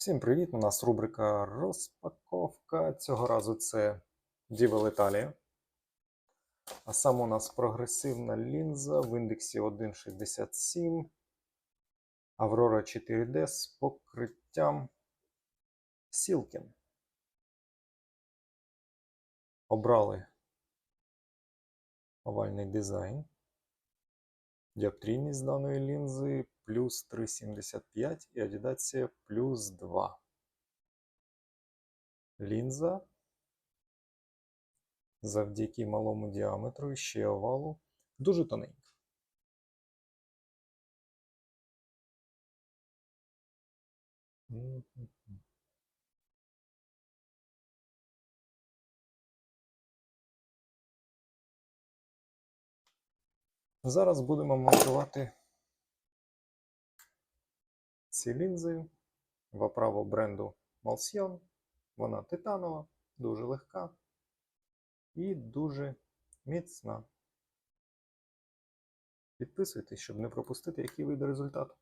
Всім привіт! У нас рубрика розпаковка. Цього разу це Дівел Італія. А саме у нас прогресивна лінза в індексі 1,67 Aurora 4D з покриттям Silken. Обрали овальний дизайн. Діоптрійність даної лінзи плюс 3,75 і адідація плюс 2. Лінза завдяки малому діаметру і ще овалу дуже тоненька. Зараз будемо монтувати ці лінзи в оправу бренду Malsion. Вона титанова, дуже легка і дуже міцна. Підписуйтесь, щоб не пропустити, який вийде результат.